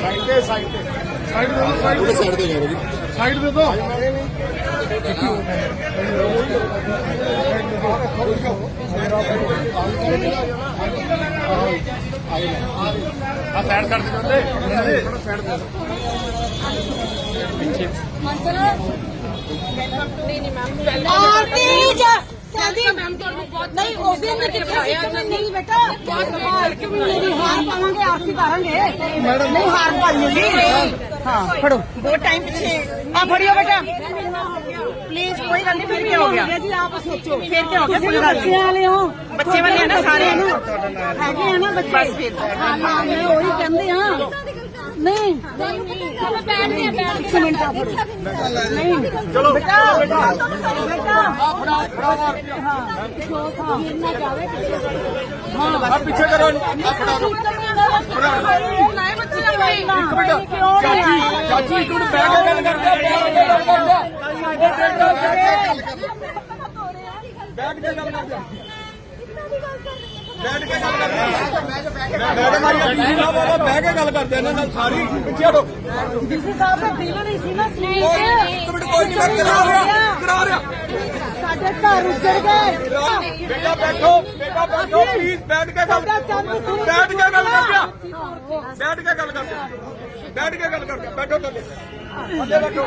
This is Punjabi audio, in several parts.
ਸਾਈਡ ਤੇ ਸਾਈਡ ਤੇ। ਸਾਈਡ ਦੇ ਦਿਓ ਸਾਈਡ ਸਾਈਡ ਤੇ ਜਾਓ ਜੀ। ਸਾਈਡ ਦੇ ਦਿਓ ਆ ਸਾਈਡ ਕਰ ਦੇ ਬੰਦੇ। ਸਾਈਡ ਦੇ ਆਰਤੀ ਜਾ। ਸਾਡੀ ਮੈਮ ਤੁਹਾਨੂੰ ਬਹੁਤ ਨਹੀਂ ਉਸ ਦਿਨ ਕਿੱਥੇ ਸੀ ਨਹੀਂ ਬੇਟਾ ਬਹੁਤ ਕਮਾਲ ਕਿ ਮੇਰੀ ਹਾਰ ਪਾਵਾਂਗੇ ਆਰਤੀ ਕਰਾਂਗੇ ਮੈਡਮ ਨਹੀਂ ਹਾਰ ਪਾਈਏ ਹਾਂ ਫੜੋ। ਬਹੁਤ ਟਾਈਮ ਪਿੱਛੇ। ਆ ਫੜਿਓ ਬੇਟਾ। ਪਲੀਜ਼ ਕੋਈ ਗੱਲ ਨਹੀਂ ਫਿਰ ਕੀ ਹੋ ਗਿਆ? ਜੀ ਆਪ ਸੋਚੋ ਫਿਰ ਕੀ ਹੋ ਗਿਆ? ਕੋਈ ਗੱਲ ਬੱਚੇ ਵਾਲੇ ਹੋ। ਬੱਚੇ ਵਾਲੇ ਆ ਨਾ ਸਾਰੇ। ਹੈਗੇ ਆ ਨਾ ਬੱਚੇ। ਬਸ ਫਿਰ। ਹਾਂ ਹਾਂ ਮੈਂ ਉਹੀ ਕਹਿੰਦੇ ਆ ਨਹੀਂ। ਮੈਂ ਬੈਠ ਗਿਆ ਬੈਠ ਗਿਆ ਮਿੰਟ ਆ ਫੜੋ। ਨਹੀਂ। ਚਲੋ। ਬੇਟਾ ਬੇਟਾ। ਬੇਟਾ ਆ ਪਿੱਛੇ ਕਰੋ। ਆ ਫੜਾ ਦਿਓ ਇੱਕ ਮਿੰਟ। ਚਾਚੀ ਚਾਚੀ ਇੱਕ ਮਿੰਟ ਬਹਿ ਕੇ ਗੱਲ ਕਰਦੇ ਆ ਬਹਿ ਕੇ ਗੱਲ ਕਰਦੇ ਬੈਠ ਕੇ ਗੱਲ ਕਰਦੇ ਬੈਠ ਕੇ ਗੱਲ ਕਰਦੇ ਮੈਡਮ ਆਈ ਡੀਸੀ ਸਾਹਿਬ ਆਵਾ ਬਹਿ ਕੇ ਗੱਲ ਕਰਦੇ ਇਹਨਾਂ ਨਾਲ ਸਾਰੀ ਪਿੱਛੇ ਹਟੋ ਡੀਸੀ ਸਾਹਿਬ ਦਾ ਦਿਲ ਨਹੀਂ ਸੀ ਨਾ ਸਲੀਪ ਇੱਕ ਮਿੰਟ ਕੋਈ ਨਹੀਂ ਮੈਂ ਕਰਾ ਰਿਹਾ ਕਰਾ ਰਿਹਾ ਸਾਡੇ ਘਰ ਉੱਜੜ ਗਏ ਬੇਟਾ ਬੈਠੋ। ਬੈਠੋ ਪਲੀਜ਼ ਬੈਠ ਕੇ ਗੱਲ ਬੈਠ ਕੇ ਗੱਲ ਕਰਦੇ ਆ। ਬੈਠ ਕੇ ਗੱਲ ਕਰਦੇ ਆ। ਬੈਠ ਕੇ ਗੱਲ ਕਰਦੇ ਆ। ਬੈਠੋ ਥੱਲੇ। ਥੱਲੇ ਬੈਠੋ।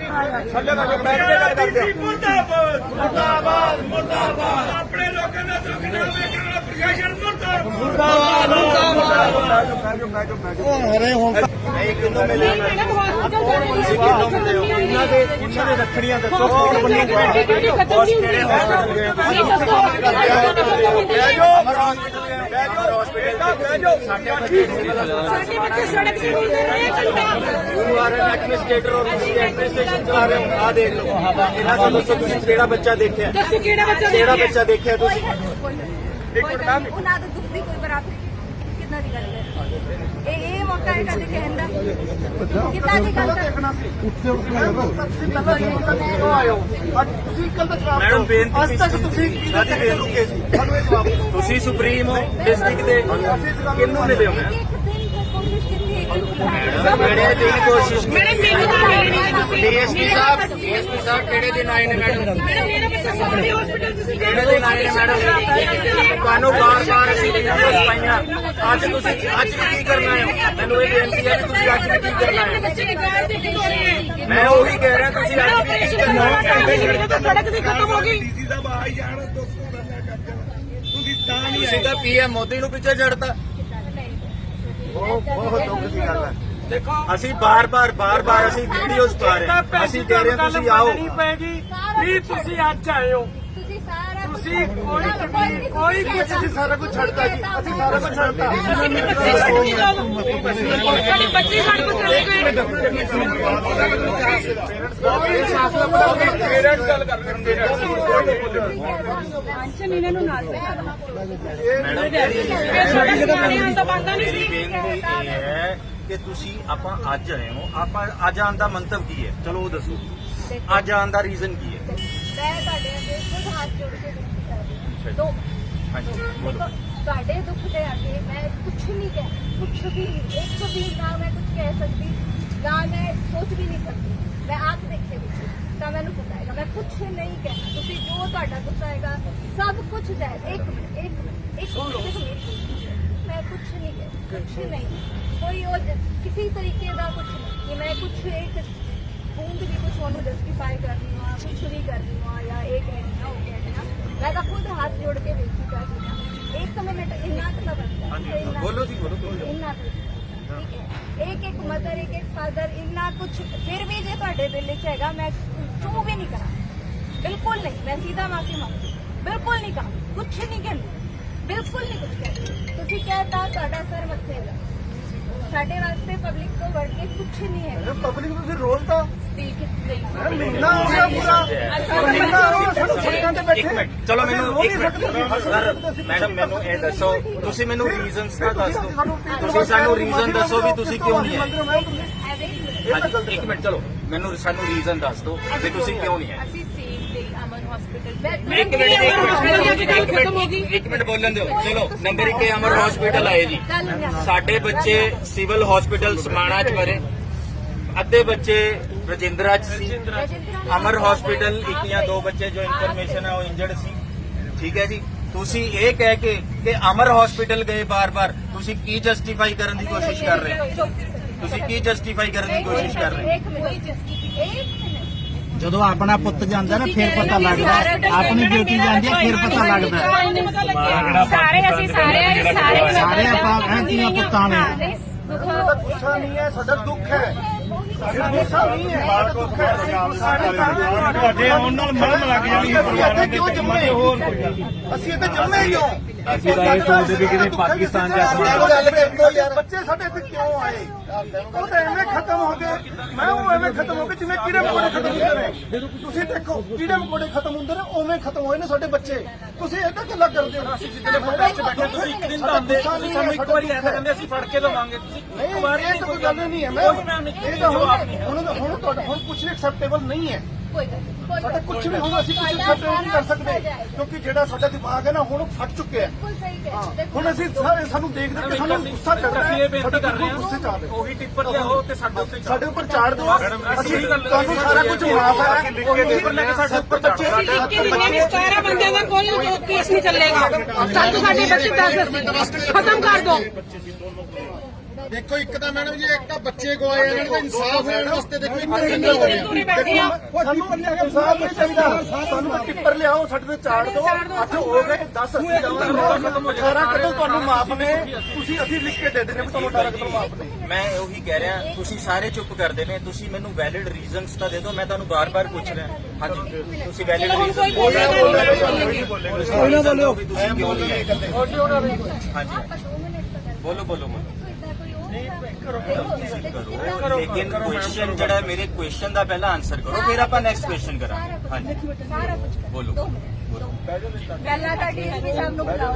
ਥੱਲੇ ਬੈਠੋ ਬੈਠ ਕੇ ਗੱਲ ਕਰਦੇ ਆ ਮੁਰਦਾਬਾਦ ਮੁਰਦਾਬਾਦ ਮੁਰਦਾਬਾਦ ਆਪਣੇ ਲੋਕਾਂ ਦਾ ਦੁੱਖ ਨਾ ਵੇਖਣ ਵਾਲਾ ਪ੍ਰਸ਼ਾਸਨ ਮੁਰਦਾਬਾਦ ਹਰੇ ਹੁਣ ਮੈਡਮ ਹਸਪੀਟਲ ਜਾਣੇ ਦੀ ਇਹਨਾਂ ਦੇ ਇਹਨਾਂ ਦੇ ਰੱਖੜੀਆਂ ਦੱਸੋ ਕੌਣ ਬੰਨੇ ਨਹੀਂ ਜਾਓ ਅਮਰ ਹਸਪੀਟਲ ਹਸਪੀਟਲ ਬਹਿ ਜਾਓ ਸਾਡੇ ਬੱਚੇ ਸਾਡੇ ਬੱਚੇ ਸੜਕ ਤੇ ਘੁੰਮਦੇ ਰਹੇ ਘੰਟਾ ਯੂ ਆਰ ਐਨ ਐਡਮਿਨਿਸਟ੍ਰੇਟਰ ਔਰ ਤੁਸੀਂ ਐਡਮਿਨਿਸਟ੍ਰੇਸ਼ਨ ਚਲਾ ਰਹੇ ਹੋ ਆ ਦੇਖ ਲਓ ਇਹਨਾਂ ਤੋਂ ਦੱਸੋ ਤੁਸੀਂ ਕਿਹੜਾ ਬੱਚਾ ਦੇਖਿਆ ਦੱਸੋ ਕਿਹੜਾ ਬੱਚਾ ਕਿਹੜਾ ਦੇਖਿਆ ਬੱਚਾ ਦੇਖਿਆ ਤੁਸੀਂ ਇੱਕ ਕੋਈ ਮਿੰਟ ਗੱਲ ਮੈਮ ਨਹੀਂ, ਉਹਨਾਂ ਦਾ ਦੁੱਖ ਦੀ ਕੋਈ ਬਰਾਬਰੀ ਨਹੀਂ। ਕਿੱਦਾਂ ਦੀ ਗੱਲ ਹੈ ਇਹ ਇਹ ਮੌਕਾ ਹੈ ਕਦੇ ਕਹਿਣ ਦਾ? ਕਿੱਦਾਂ ਦੀ ਗੱਲ ਤੁਸੀਂ ਕੱਲ ਤੱਕ ਮੈਡਮ ਬੇਨਤੀ ਤੁਸੀਂ ਸਾਡੀ ਬੇਨਤੀ ਰੁਕੇ ਸੀ? ਸਾਨੂੰ ਇਹ ਜਵਾਬ ਦਿਓ। ਤੁਸੀਂ ਸੁਪਰੀਮ ਹੋ ਡਿਸਟ੍ਰਿਕਟ ਦੇ ਕਿਹਨੂੰ ਮਿਲੇ ਹੋ ਮੈਮ? ਬੜੇ ਦਿਨ ਕੋਸ਼ਿਸ਼ ਮੈਡਮ ਮੈਨੂੰ ਤਾਂ ਮਿਲੀ ਨਹੀਂ ਤੁਸੀਂ। ਡੀਐਸਪੀ ਸਾਹਿਬ ਡੀਐਸਪੀ ਸਾਹਿਬ ਕਿਹੜੇ ਦਿਨ ਆਏ ਨੇ ਮੈਡਮ? ਮੈਡਮ ਮੇਰਾ ਬੱਚਾ ਸਾਡੇ ਹਸਪੀਟਲ ਤੁਸੀਂ ਕਿਹੜੇ ਦਿਨ ਆਏ ਨੇ ਮੈਡਮ? ਤੁਹਾਨੂੰ ਬਾਰ-ਬਾਰ ਵੀਡੀਓਜ਼ ਪਾਈਆਂ ਅੱਜ ਤੁਸੀਂ ਅੱਜ ਵੀ ਕੀ ਕਰਨਾ ਹੈ? ਮੈਨੂੰ ਇਹ ਬੇਨਤੀ ਹੈ ਕਿ ਤੁਸੀਂ ਅੱਜ ਵੀ ਕੀ ਕਰਨਾ ਹੈ? ਬੱਚੇ ਦੇ ਗਾਇਬ ਦੇ ਕੇ ਤੋਰੇ ਮੈਂ ਉਹੀ ਕਹਿ ਰਿਹਾ ਤੁਸੀਂ ਅੱਜ ਵੀ ਕੀ ਕਰਨਾ ਹੈ? ਤਾਂ ਸੜਕ ਦੀ ਖਤਮ ਹੋ ਗਈ। ਡੀਸੀ ਸਾਹਿਬ ਆ ਹੀ ਜਾਣ ਦੋਸਤੋ ਦਾ ਮੈਂ ਕਰ ਜਾਣਾ ਤੁਸੀਂ ਤਾਂ ਨਹੀਂ ਤੁਸੀਂ ਤਾਂ ਪੀਐਮ ਮੋਦੀ ਨੂੰ ਪਿੱਛੇ ਛੱਡਤਾ। ਬਹੁਤ ਬਹੁਤ ਦੁੱਖ ਦੀ ਗੱਲ ਹੈ। ਦੇਖੋ। ਅਸੀਂ ਬਾਰ-ਬਾਰ ਬਾਰ-ਬਾਰ ਅਸੀਂ ਵੀਡੀਓਜ਼ ਪਾ ਰਹੇ ਹਾਂ। ਅਸੀਂ ਕਹਿ ਰਹੇ ਤੁਸੀਂ ਆਓ। ਨਹੀਂ ਪੈਗੀ ਵੀ ਤੁਸੀਂ ਅੱਜ ਆਏ ਹੋ। ਸਾਰਾ ਤੁਸੀਂ ਕੋਈ ਤਕਲੀਫ ਕੋਈ ਕੁਝ ਅਸੀਂ ਸਾਰਾ ਕੁਝ ਛੱਡਤਾ ਜੀ। ਅਸੀਂ ਸਾਰਾ ਕੁਝ ਛੱਡਤਾ। ਅਸੀਂ ਬੱਚੇ ਛੱਡ ਕੇ ਲਾ ਲਓ ਸਾਡੇ ਬੱਚੇ ਸਾਡੇ ਕੋਲ ਚਲੇ ਗਏ। ਪੇਰੈਂਟਸ ਗੱਲ ਕਰ ਰਹੇ ਨੇ ਟੈਨਸ਼ਨ ਇਹਨਾਂ ਨੂੰ ਨਾਲ ਲੈ ਮੈਡਮ ਇਹ ਸਾਡੇ ਸਿਆਣੇ ਆਂ ਤਾਂ ਬੰਦਾ ਨਹੀਂ ਮੇਰੀ ਸੀ ਬੇਨਤੀ ਇਹ ਹੈ ਕਿ ਤੁਸੀਂ ਆਪਾਂ ਅੱਜ ਆਏ ਹੋ। ਆਪਾਂ ਅੱਜ ਆਉਣ ਦਾ ਮੰਤਵ ਕੀ ਹੈ? ਚਲੋ ਉਹ ਦੱਸੋ। ਅੱਜ ਆਉਣ ਦਾ ਰੀਜ਼ਨ ਕੀ ਹੈ? ਮੈਂ ਤੁਹਾਡੇ ਅੱਗੇ ਖੁਦ ਹੱਥ ਜੋੜ ਕੇ ਬੇਨਤੀ ਕਰ ਰਹੀ ਹਾਂ। ਦੋ ਹਾਂਜੀ ਬੋਲੋ। ਤੁਹਾਡੇ ਦੁੱਖ ਦੇ ਅੱਗੇ ਮੈਂ ਕੁਝ ਨਹੀਂ ਕਹਿ ਕੁਝ ਵੀ ਇੱਕ ਵੀ ਨਾ ਮੈਂ ਕੁਝ ਕਹਿ ਸਕਦੀ ਨਾ ਮੈਂ ਸੋਚ ਵੀ ਨਹੀਂ ਸਕਦੀ। ਮੈਂ ਆਪ ਦੇਖੇ ਵਿੱਚ ਤਾਂ ਮੈਨੂੰ ਪਤਾ ਹੈਗਾ ਮੈਂ ਕੁਝ ਨਹੀਂ ਕਹਿਣਾ। ਤੁਸੀਂ ਜੋ ਤੁਹਾਡਾ ਗੁੱਸਾ ਹੈਗਾ ਸਭ ਕੁਝ ਜਾਇਜ਼ ਇੱਕ ਮਿੰਟ ਇੱਕ ਮਿੰਟ ਇੱਕ ਮਿੰਟ ਮੈਂ ਕੁਝ ਨਹੀਂ ਕਹਿ ਕੁਝ ਨਹੀਂ। ਕੋਈ ਉਹ ਕਿਸੇ ਤਰੀਕੇ ਦਾ ਕੁਝ ਨਹੀਂ ਕਿ ਮੈਂ ਕੁਝ ਇੱਕ ਉਹਨੂੰ ਜਸਟੀਫਾਈ ਕਰਨੀ ਆ ਕੁਝ ਵੀ ਕਰਨੀ ਆ ਜਾਂ ਇਹ ਕਹਿਣੀ ਆ ਉਹ ਕਹਿਣੀ ਆ ਮੈਂ ਤਾਂ ਖੁਦ ਹੱਥ ਜੋੜ ਕੇ ਬੇਨਤੀ ਕਰਦੀ ਆ ਇੱਕ ਮਿੰਟ ਇੰਨਾ ਕੁ ਤਾਂ ਬਣਦਾ ਹਾਂਜੀ, ਇੰਨਾ- ਬੋਲੋ ਜੀ, ਬੋਲੋ, ਬੋਲੋ। ਇੰਨਾ ਕੁ। ਠੀਕ ਹੈ ਇੱਕ ਇੱਕ ਮਦਰ ਇੱਕ ਇੱਕ ਫਾਦਰ ਇੰਨਾ ਕੁਝ ਫਿਰ ਵੀ ਜੇ ਤੁਹਾਡੇ ਦਿਲ ਵਿੱਚ ਹੈਗਾ ਮੈਂ ਚੂ ਵੀ ਨਹੀਂ ਕਰਾਂ ਬਿਲਕੁਲ ਨਹੀਂ ਮੈਂ ਸੀਧਾ ਮਾਫੀ ਮੰਗਦੀ ਬਿਲਕੁਲ ਨਹੀਂ ਕਰਾਂ ਕੁਝ ਨਹੀਂ ਕਹਿੰਦੀ ਬਿਲਕੁਲ ਨਹੀਂ ਕੁਝ ਕਹਿੰਦੀ ਤੁਸੀਂ ਕਹਿਤਾ ਤੁਹਾਡਾ ਸਰ ਮੱਥੇ ਹੈਗਾ ਸਾਡੇ ਵਾਸਤੇ ਪਬਲਿਕ ਤੋਂ ਵੜ ਕੇ ਕੁਝ ਨਹੀਂ ਹੈ ਪਬਲਿਕ ਨੂੰ ਫਿਰ ਰੋਲ ਤਾਂ ਸਪੀਕ ਮਹੀਨਾ ਹੋ ਗਿਆ ਪੂਰਾ ਮਹੀਨਾ ਹੋ ਗਿਆ ਸਾਨੂੰ ਸੜਕਾਂ ਤੇ ਇੱਕ ਮਿੰਟ ਚਲੋ ਮੈਨੂੰ ਇੱਕ ਮਿੰਟ ਸਰ ਮੈਡਮ ਮੈਨੂੰ ਇਹ ਦੱਸੋ ਤੁਸੀਂ ਮੈਨੂੰ ਰੀਜ਼ਨਸ ਤਾਂ ਦੱਸ ਦਿਓ ਤੁਸੀਂ ਸਾਨੂੰ ਰੀਜ਼ਨ ਦੱਸੋ ਵੀ ਤੁਸੀਂ ਕਿਉਂ ਨਹੀਂ ਆਏ ਇੱਕ ਮਿੰਟ ਚਲੋ ਮੈਨੂੰ ਸਾਨੂੰ ਰੀਜ਼ਨ ਦੱਸ ਦਿਓ ਵੀ ਤੁਸੀਂ ਕਿਉਂ ਨਹੀਂ ਆਏ ਅਸੀਂ ਸੇਮ ਡੇ ਅਮਨ ਹਸਪੀਟਲ ਇੱਕ ਮਿੰਟ ਇੱਕ ਮਿੰਟ ਬੋਲਣ ਦਿਓ ਚਲੋ ਨੰਬਰ 1 ਅਮਰ ਹਸਪੀਟਲ ਆਏ ਜੀ ਸਾਡੇ ਬੱਚੇ ਸਿਵਲ ਹਸਪੀਟਲ ਸਮਾਣਾ ਚ ਮਰੇ ਅੱਧੇ ਬੱਚੇ ਰਜਿੰਦਰਾ ਚ ਸੀ। ਅਮਰ ਹਸਪੀਟਲ ਇੱਕ ਜਾਂ ਦੋ ਬੱਚੇ ਜੋ ਇਨਫੋਰਮੇਸ਼ਨ ਹੈ ਉਹ ਇੰਜਰਡ ਸੀ। ਠੀਕ ਹੈ ਜੀ? ਤੁਸੀਂ ਇਹ ਕਹਿ ਕੇ ਕਿ ਅਮਰ ਹਸਪੀਟਲ ਗਏ ਬਾਰ-ਬਾਰ ਤੁਸੀਂ ਕੀ ਜਸਟੀਫਾਈ ਕਰਨ ਦੀ ਕੋਸ਼ਿਸ਼ ਕਰ ਰਹੇ ਹੋ? ਤੁਸੀਂ ਕੀ ਜਸਟੀਫਾਈ ਕਰਨ ਦੀ ਕੋਸ਼ਿਸ਼ ਕਰ ਰਹੇ ਹੋ? ਜਦੋਂ ਆਪਣਾ ਪੁੱਤ ਜਾਂਦਾ ਨਾ ਫਿਰ ਪਤਾ ਲੱਗਦਾ। ਆਪਣੀ ਬੇਟੀ ਜਾਂਦੀ ਹੈ ਫਿਰ ਪਤਾ ਲੱਗਦਾ। ਸਾਰੇ ਅਸੀਂ ਸਾਰੇ ਸਾਰੇ ਸਾਰੇ ਆਪਾਂ ਐਂ ਪੁੱਤਾਂ ਨੇ ਗੁੱਸਾ ਨਹੀਂ ਹੈ ਸਾਡਾ ਦੁੱਖ ਹੈ ਗੁੱਸਾ ਨਹੀਂ ਹੈ ਦੁੱਖ ਹੈ। ਤੁਹਾਡੇ ਆਉਣ ਨਾਲ ਮਰਮ ਲੱਗ ਜਾਣੀ ਹੈ ਅਸੀਂ ਇੱਥੇ ਕਿਉਂ ਜੰਮੇ ਹੋਰ ਅਸੀਂ ਇੱਥੇ ਜੰਮੇ ਕਿਉਂ ਅਸੀਂ ਤਾਂ ਇਹ ਸੋਚਦੇ ਵੀ ਕਿਤੇ ਪਾਕਿਸਤਾਨ ਜਾ ਕੇ ਬੱਚੇ ਸਾਡੇ ਇੱਥੇ ਕਿਉਂ ਆਏ ਉਹ ਤਾਂ ਐਵੇਂ ਖਤਮ ਹੋ ਗਏ ਮੈਂ ਉਹ ਐਵੇਂ ਖਤਮ ਹੋ ਗਏ ਜਿਵੇਂ ਕੀੜੇ ਮਕੌੜੇ ਖਤਮ ਹੁੰਦੇ ਨੇ। ਤੁਸੀਂ ਦੇਖੋ ਕੀੜੇ ਮਕੌੜੇ ਖਤਮ ਹੁੰਦੇ ਨੇ ਉਵੇਂ ਖਤਮ ਹੋਏ ਨੇ ਸਾਡੇ ਬੱਚੇ। ਤੁਸੀਂ ਇੱਦਾਂ ਗੱਲਾਂ ਕਰਦੇ ਹੋ। ਅਸੀਂ ਜਿੱਦਲੇ ਵਿੱਚ ਬੈਠੇ ਤੁਸੀਂ ਇੱਕ ਦਿਨ ਤਾਂ ਆਉਂਦੇ ਸਾਨੂੰ ਇੱਕ ਵਾਰੀ ਐਸਾ ਕਹਿੰਦੇ ਅਸੀਂ ਫੜ ਕੇ ਦਵਾਂਗੇ। ਤੁਸੀਂ ਇੱਕ ਵਾਰੀ ਇਹ ਤਾਂ ਕੋਈ ਗੱਲ ਨਹੀਂ ਹੈ। ਮੈਂ ਇਹ ਤਾਂ ਹੁਣ ਹੁਣ ਹੁਣ ਤੁਹਾਡਾ ਹੁਣ ਕੁਝ ਐਕਸੈਪਟੇਬਲ ਨਹੀਂ ਹੈ। ਕੋਈ ਗੱਲ ਨਹੀਂ, ਕੋਈ ਸਾਡਾ ਕੁਝ ਨਹੀਂ। ਵੀ ਹੁਣ ਅਸੀਂ ਕੁਝ ਨਹੀਂ ਕਰ ਸਕਦੇ। ਕਿਉਂਕਿ ਜਿਹੜਾ ਸਾਡਾ ਦਿਮਾਗ ਹੈ ਨਾ ਹੁਣ ਫਟ ਚੁੱਕਿਆ ਹੈ। ਹੁਣ ਅਸੀਂ ਸਾਰੇ ਸਾਨੂੰ ਦੇਖ ਦੇਖ ਕੇ ਸਾਨੂੰ ਗੁੱਸਾ ਚੜ ਰਿਹਾ ਹੈ। ਰਹੇ ਹਾਂ। ਗੁੱਸੇ ਚ ਆ ਰਹੇ। ਉਹੀ ਟਿੱਪਰ ਲਿਆਓ ਤੇ ਸਾਡੇ ਉੱਤੇ ਸਾਡੇ ਉੱਪਰ ਚਾੜ ਦਿਓ। ਅਸੀਂ ਤੁਹਾਨੂੰ ਸਾਰਾ ਕੁਝ ਮਾਫ ਹੈ। ਲਿਖ ਕੇ ਦੇ ਦਿੰਦੇ ਹਾਂ, ਸਾਡੇ ਉੱਪਰ ਬੱਚੇ ਕਿ 17 ਬੰਦਿਆਂ ਦਾ ਕੋਈ ਕੇਸ ਨਹੀਂ ਚੱਲੇਗਾ। ਸਾਨੂੰ ਸਾਡੇ ਬੱਚੇ ਦੱਸ ਖਤਮ ਕਰ ਦੋ ਦੇਖੋ ਇੱਕ ਤਾਂ ਮੈਡਮ ਜੀ ਇੱਕ ਤਾਂ ਬੱਚੇ ਗਵਾਏ ਇਹਨਾਂ ਨੂੰ ਇਨਸਾਫ ਦੇਣ ਵਾਸਤੇ ਦੇਖੋ ਇੱਕ ਸਿੰਗਲ ਇਨਸਾਫ ਨਹੀਂ ਚਾਹੀਦਾ। ਸਾਨੂੰ ਤਾਂ ਟਿੱਪਰ ਲਿਆਓ ਸਾਡੇ ਤੇ ਚਾੜ ਦਿਓ। ਅੱਠ ਹੋ ਗਏ 10 ਅਸੀਂ ਜਾਵਾਂਗੇ। 18 ਕਦੋਂ ਤੁਹਾਨੂੰ ਮਾਫ ਨੇ। ਤੁਸੀਂ ਅਸੀਂ ਲਿਖ ਕੇ ਦੇ ਦਿੰਦੇ ਵੀ ਤੁਹਾਨੂੰ 18 ਕਦੋਂ ਮਾਫ ਨੇ। ਮੈਂ ਉਹੀ ਕਹਿ ਰਿਹਾ ਤੁਸੀਂ ਸਾਰੇ ਚੁੱਪ ਕਰਦੇ ਨੇ ਤੁਸੀਂ ਮੈਨੂੰ ਵੈਲਿਡ ਰੀਜ਼ਨਸ ਤਾਂ ਦੇ ਦਿਓ ਮੈਂ ਤੁਹਾਨੂੰ ਬਾਰ-ਬਾਰ ਪੁੱਛ ਰਿਹਾ। ਹਾਂਜੀ ਤੁਸੀਂ ਵੈਲਿਡ ਰੀਜ਼ਨ ਕੋਈ ਨਾ ਬੋਲਿਓ ਤੁਸੀਂ ਕਿਉਂ ਨਹੀਂ ਆਏ ਹਾਂਜੀ ਆਪਾਂ ਦੋ ਮਿੰਟ ਤਾਂ ਗੱਲ ਬੋਲੋ ਬੋਲੋ ਬੋਲੋ ਨਹੀਂ ਕਰੋ ਲੇਕਿਨ ਕੁਐਸਚਨ ਜਿਹੜਾ ਮੇਰੇ ਕੁਐਸਚਨ ਦਾ ਪਹਿਲਾਂ ਆਨਸਰ ਕਰੋ ਫਿਰ ਆਪਾਂ ਨੈਕਸਟ ਕੁਐਸਚਨ ਕਰਾਂਗੇ। ਹਾਂਜੀ। ਸਾਰਾ ਕੁਝ ਬੋਲੋ। ਪਹਿਲਾਂ ਤਾਂ ਡੀਐਸਪੀ ਸਾਹਿਬ ਨੂੰ ਬੁਲਾਓ।